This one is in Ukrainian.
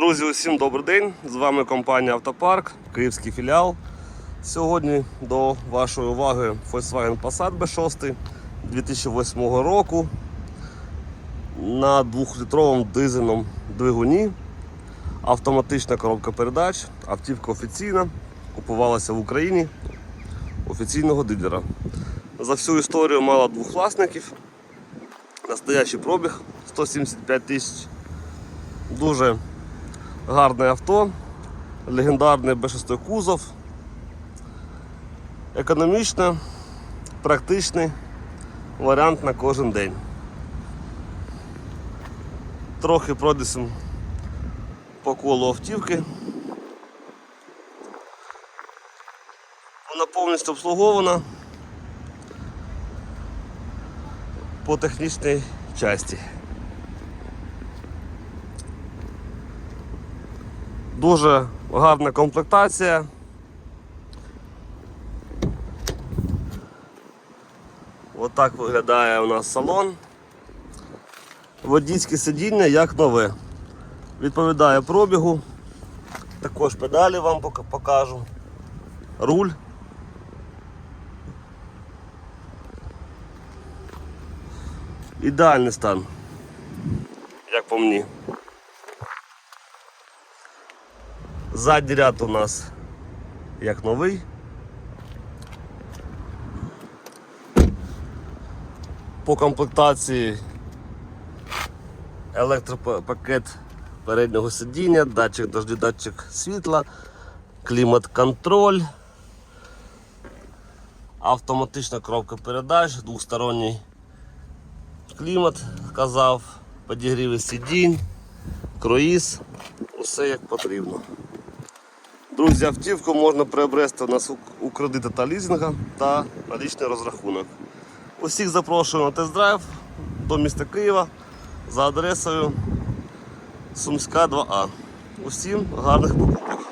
Друзі, усім добрий день! З вами компанія Автопарк, київський філіал. Сьогодні до вашої уваги Volkswagen Passat B6 2008 року на 2-літровому дизельному двигуні. Автоматична коробка передач, автівка офіційна, купувалася в Україні офіційного дилера. За всю історію мала двох власників. Настоящий пробіг 175 тисяч. Дуже гарне авто, легендарний B6 кузов, економічно, практичний варіант на кожен день. Трохи пройдемо по колу автівки. Вона повністю обслугована по технічній часті. Дуже гарна комплектація. Отак виглядає у нас салон. Водійське сидіння як нове. Відповідає пробігу. Також педалі вам покажу. Руль. Ідеальний стан. Як по мені. Задній ряд у нас як новий. По комплектації електропакет переднього сидіння, датчик дождю, датчик світла, клімат-контроль, автоматична коробка передач, двосторонній клімат, казав, підігріви сидінь, круїз, усе як потрібно. Друзі, автівку можна приобрести у нас у- кредити та лізинга та налічний розрахунок. Усіх запрошую на тест-драйв до міста Києва за адресою Сумська 2А. Усім гарних покупок.